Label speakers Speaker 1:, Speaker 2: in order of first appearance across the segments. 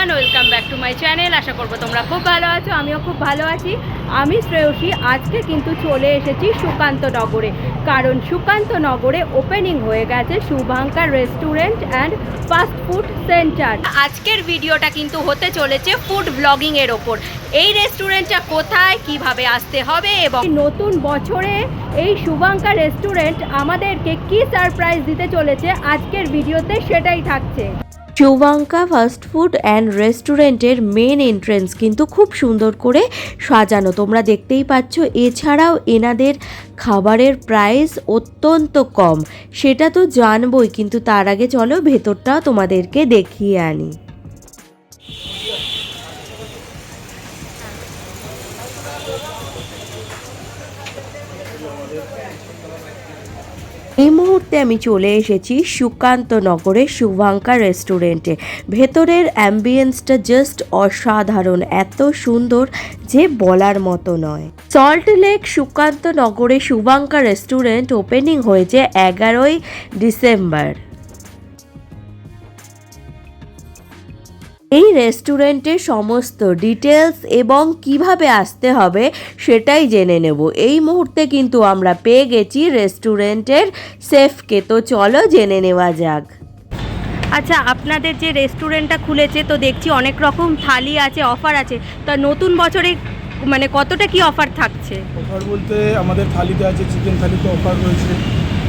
Speaker 1: Everyone welcome back to my channel আশা করব তোমরা খুব ভালো আছো, আমিও খুব ভালো আছি। আমি শ্রেয়সী, আজকে কিন্তু চলে এসেছি সুকান্ত নগরে। কারণ সুকান্ত নগরে ওপেনিং হয়ে গেছে Shubhankar restaurant and fast food centre আজকের ভিডিওটা কিন্তু হতে চলেছে ফুড ব্লগিংয়ের ওপর। এই রেস্টুরেন্টটা কোথায়, কীভাবে আসতে হবে এবং নতুন বছরে এই শুভাঙ্কা রেস্টুরেন্ট আমাদেরকে কি সারপ্রাইজ দিতে চলেছে আজকের ভিডিওতে সেটাই থাকছে।
Speaker 2: শুভাঙ্কা ফাস্ট ফুড অ্যান্ড রেস্টুরেন্টের মেন এন্ট্রেন্স কিন্তু খুব সুন্দর করে সাজানো। তোমরা দেখতেই পাচ্ছ, এছাড়াও এনাদের খাবারের প্রাইস অত্যন্ত কম। সেটা তো জানবই, কিন্তু তার আগে চলো ভেতরটা তোমাদেরকে দেখিয়ে আনি। এই মুহূর্তে আমি চলে এসেছি সুকান্ত নগরের শুভাঙ্কা রেস্টুরেন্টে। ভেতরের অ্যাম্বিয়েন্সটা জাস্ট অসাধারণ, এত সুন্দর যে বলার মতো নয়। সল্ট লেক সুকান্ত নগরে শুভাঙ্কা রেস্টুরেন্ট ওপেনিং হয়েছে এগারোই ডিসেম্বর। এই রেস্টুরেন্টের সমস্ত ডিটেলস এবং কীভাবে আসতে হবে সেটাই জেনে নেব। এই মুহূর্তে কিন্তু আমরা পেয়ে গেছি রেস্টুরেন্টের সেফকে তো চলো জেনে নেওয়া যাক।
Speaker 1: আচ্ছা আপনাদের যে রেস্টুরেন্টটা খুলেছে তো দেখছি অনেক রকম থালি আছে অফার আছে। তা নতুন বছরে মানে কতটা কি অফার থাকছে?
Speaker 3: অফার বলতে আমাদের থালিতে আছে চিকেন থালিতে অফার রয়েছে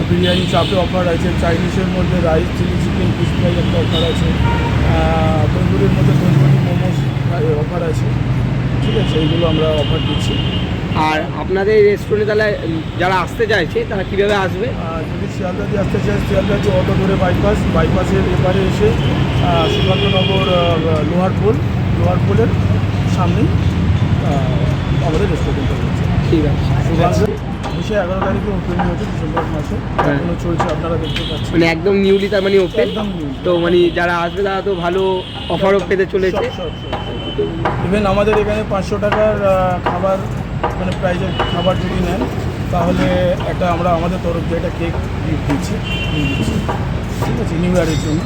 Speaker 3: বিরিয়ানি চাপে অফার আছে চাইনিজের মধ্যে rice chilli chicken fish fry একটা অফার আছে। তন্দুরির মধ্যে তন্দুরি মোমোস অফার আছে। ঠিক আছে এইগুলো আমরা অফার দিচ্ছি।
Speaker 4: আর আপনাদের রেস্টুরেন্টে তাহলে যারা আসতে চাইছে তারা কীভাবে আসবে?
Speaker 3: যদি শিয়ালদা দিয়ে আসতে চাই শিয়ালদা দিয়ে অটো ধরে বাইপাস বাইপাসের এপারে এসে সুকান্তনগর লোহার পোল লোহার পোলের সামনেই আহ, আমাদের রেস্টুরেন্টটা
Speaker 4: ঠিক আছে।
Speaker 3: দুশো এগারো তারিখে ওপেনিং হয়েছে ডিসেম্বর মাসে।
Speaker 4: হ্যাঁ।
Speaker 3: এখনও চলছে আপনারা দেখতে পাচ্ছেন।
Speaker 4: মানে একদম নিউলি তার মানে ওপেন
Speaker 3: একদম।
Speaker 4: তো মানে যারা আসবে তারা তো ভালো অফারও পেতে চলেছে?
Speaker 3: ইভেন আমাদের এখানে পাঁচশো টাকার খাবার মানে প্রাইজের খাবার যদি নেন তাহলে একটা আমরা আমাদের তরফ থেকে একটা কেক গিফট দিচ্ছি দিচ্ছি ঠিক আছে নিউ ইয়ারের জন্য।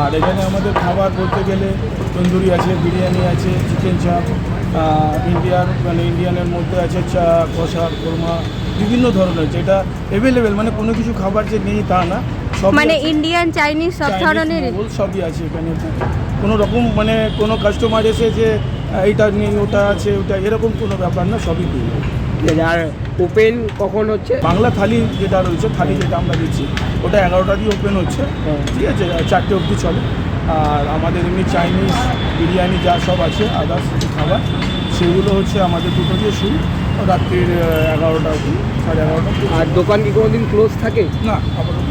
Speaker 3: আর এখানে আমাদের খাবার বলতে গেলে তন্দুরি আছে বিরিয়ানি আছে চিকেন চাপ ইন্ডিয়ার মানে ইন্ডিয়ানের মধ্যে আছে চা কষা কোরমা বিভিন্ন ধরনের যেটা অ্যাভেলেবেল মানে কোনো কিছু খাবার যে নেই তা না সব
Speaker 1: মানে ইন্ডিয়ান চাইনিজ সব ধরনের
Speaker 3: সবই আছে এখানে। কোনো রকম মানে কোনো কাস্টমার এসে যে এইটা নেই ওটা আছে ওটা এরকম কোনো ব্যাপার না সবই পেয়ে
Speaker 4: ঠিক আছে, আর ওপেন কখন হচ্ছে?
Speaker 3: বাংলা থালি যেটা রয়েছে থালি যেটা আমরা দিচ্ছি ওটা এগারোটা দিয়ে ওপেন হচ্ছে।
Speaker 4: হ্যাঁ। ঠিক
Speaker 3: ঠিক আছে চারটে অবধি চলে। আর আমাদের এমনি চাইনিজ বিরিয়ানি যা সব আছে আদার্স খাবার সেগুলো হচ্ছে আমাদের দুটো দিয়ে শুরু। রাত্রির এগারোটা অবধি সাড়ে এগারোটা
Speaker 4: আর দোকান কি কোনোদিন ক্লোজ থাকে?
Speaker 3: না আপাতত।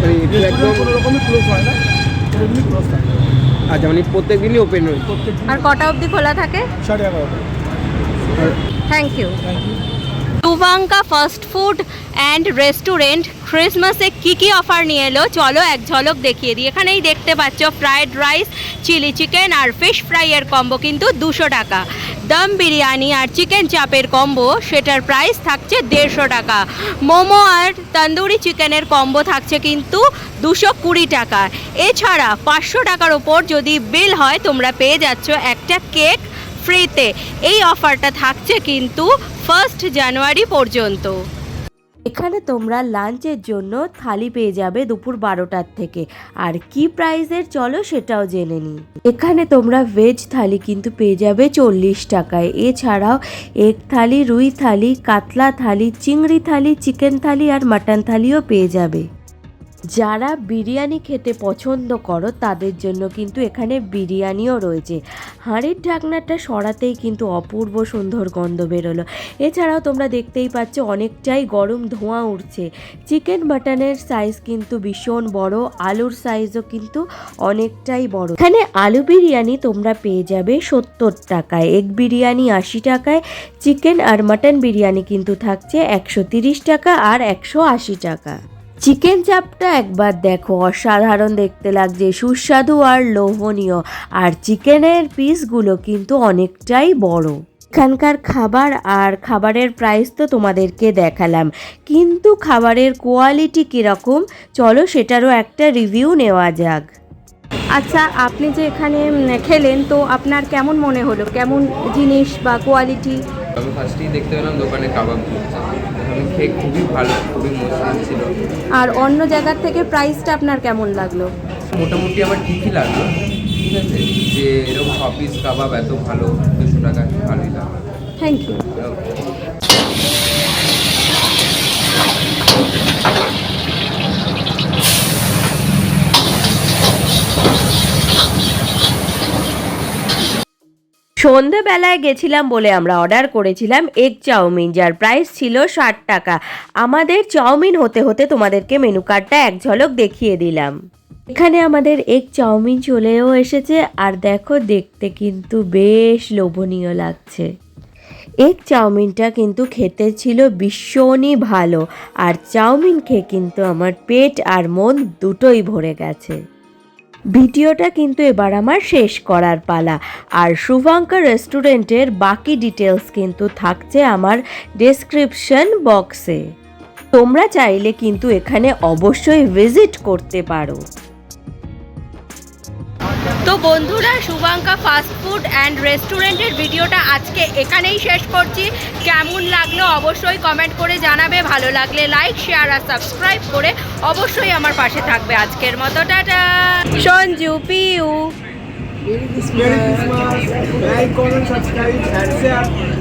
Speaker 4: মানে একদম
Speaker 3: কোনো রকমই ক্লোজ হয় না কোনোদিনই ক্লোজ থাকে
Speaker 4: আচ্ছা মানে প্রত্যেক দিনই ওপেন
Speaker 3: প্রত্যেক
Speaker 1: আর কটা অবধি খোলা থাকে?
Speaker 3: সাড়ে এগারোটা।
Speaker 1: থ্যাংক ইউ
Speaker 3: থ্যাংক ইউ
Speaker 1: টুবাঙ্কা ফাস্ট ফুড অ্যান্ড রেস্টুরেন্ট ক্রিসমাসে কি কি অফার নিয়ে এলো? চলো এক ঝলক দেখিয়ে দিই। এখানেই দেখতে পাচ্ছ ফ্রায়েড রাইস চিলি চিকেন আর ফিশ ফ্রাইয়ের কম্বো কিন্তু দুশো টাকা। দম বিরিয়ানি আর চিকেন চাপের কম্বো, সেটার প্রাইস থাকছে দেড়শো টাকা। মোমো আর তন্দুরি চিকেনের কম্বো থাকছে কিন্তু দুশো কুড়ি টাকা। এছাড়া পাঁচশো টাকার ওপর যদি বিল হয়, তোমরা পেয়ে যাচ্ছ একটা কেক ফ্রিতে এই অফারটা থাকছে কিন্তু ফার্স্ট জানুয়ারি পর্যন্ত।
Speaker 2: এখানে তোমরা লাঞ্চের জন্য থালি পেয়ে যাবে দুপুর বারোটার থেকে। আর কি প্রাইসের চলো সেটাও জেনে নিই এখানে তোমরা ভেজ থালি কিন্তু পেয়ে যাবে চল্লিশ টাকায়। এছাড়াও এগ থালি, রুই থালি, কাতলা থালি, চিংড়ি থালি চিকেন থালি আর মাটন থালিও পেয়ে যাবে। যারা বিরিয়ানি খেতে পছন্দ করো, তাদের জন্য কিন্তু এখানে বিরিয়ানিও রয়েছে। হাঁড়ির ঢাকনাটা সরাতেই কিন্তু অপূর্ব সুন্দর গন্ধ বেরোলো। এছাড়াও তোমরা দেখতেই পাচ্ছ অনেকটাই গরম ধোঁয়া উঠছে। চিকেন মাটনের সাইজ কিন্তু ভীষণ বড়, আলুর সাইজও কিন্তু অনেকটাই বড়। এখানে আলু বিরিয়ানি তোমরা পেয়ে যাবে সত্তর টাকায়, এগ বিরিয়ানি আশি টাকায়, চিকেন আর মাটন বিরিয়ানি কিন্তু থাকছে একশো তিরিশ টাকা আর একশো আশি টাকা। চিকেন চাপটা একবার দেখো, অসাধারণ দেখতে লাগছে, সুস্বাদু আর লোভনীয়। আর চিকেনের পিসগুলো কিন্তু অনেকটাই বড়। এখানকার খাবার আর খাবারের প্রাইস তো তোমাদেরকে দেখালাম। কিন্তু খাবারের কোয়ালিটি কীরকম? চলো সেটারও একটা রিভিউ নেওয়া যাক।
Speaker 1: আচ্ছা আপনি যে এখানে খেলেন তো আপনার কেমন মনে হলো? কেমন জিনিস বা কোয়ালিটি
Speaker 5: আমি ফার্স্টেই দেখতে পেলাম দোকানে কাবাব আমি খেয়ে খুবই ভালো খুবই মসৃণ ছিল।
Speaker 1: আর অন্য জায়গার থেকে প্রাইসটা আপনার কেমন লাগল?
Speaker 5: মোটামুটি আমার ঠিকই লাগল ঠিক আছে? যে এরকম পিস কাবাব এত ভালো দুশো টাকা ভালোই লাগল।
Speaker 1: থ্যাংক ইউ
Speaker 2: সন্ধেবেলায় গেছিলাম বলে আমরা অর্ডার করেছিলাম এগ চাউমিন, যার প্রাইস ছিল ষাট টাকা। আমাদের চাউমিন হতে হতে তোমাদেরকে মেনু কার্ডটা এক ঝলক দেখিয়ে দিলাম। এখানে আমাদের এগ চাউমিন চলেও এসেছে, আর দেখো দেখতে কিন্তু বেশ লোভনীয় লাগছে। এগ চাউমিনটা কিন্তু খেতে ছিল ভীষণই ভালো, আর চাউমিন খেয়ে কিন্তু আমার পেট আর মন দুটোই ভরে গেছে। ভিডিওটা কিন্তু এবার আমার শেষ করার পালা। আর শুভাঙ্কা রেস্টুরেন্টের বাকি ডিটেলস কিন্তু থাকছে আমার ডেসক্রিপশন বক্সে তোমরা চাইলে কিন্তু এখানে অবশ্যই ভিজিট করতে পারো।
Speaker 1: তো বন্ধুরা শুভাঙ্কা ফাস্ট ফুড অ্যান্ড রেস্টুরেন্টের ভিডিওটা আজকে এখানেই শেষ করছি। কেমন লাগল অবশ্যই কমেন্ট করে জানাবে। ভালো লাগলে লাইক শেয়ার আর সাবস্ক্রাইব করে অবশ্যই আমার পাশে থাকবে। আজকের মতো tata! Sanju Piu.
Speaker 3: Merry Christmas. Like, comment, subscribe, and share.